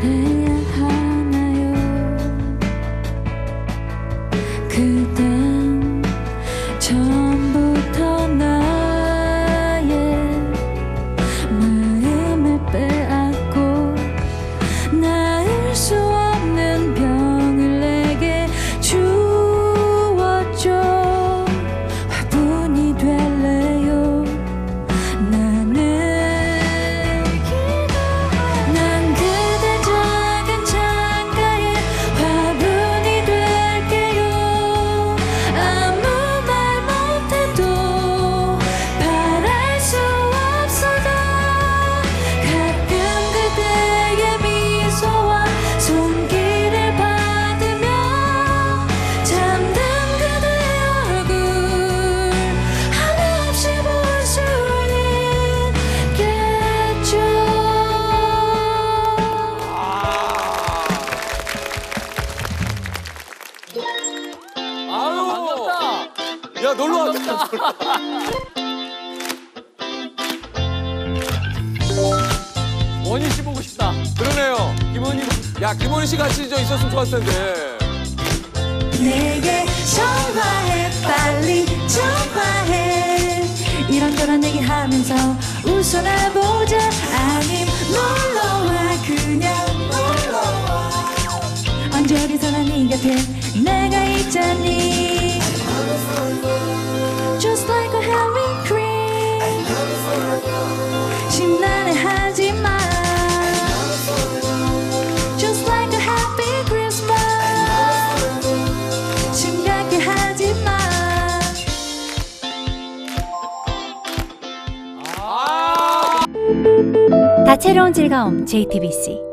그래야 하나요? 그대 원희 씨 보고 싶다. 그러네요. 김원희. 야 김원희 씨 같이 저 있었으면 좋았을 텐데. 내게 전화해 빨리 전화해 이런저런 얘기하면서 웃어나 보자 아님 놀러와 그냥 놀러와 언제 어디서나 네 곁에 내가 있잖니 다채로운 즐거움 JTBC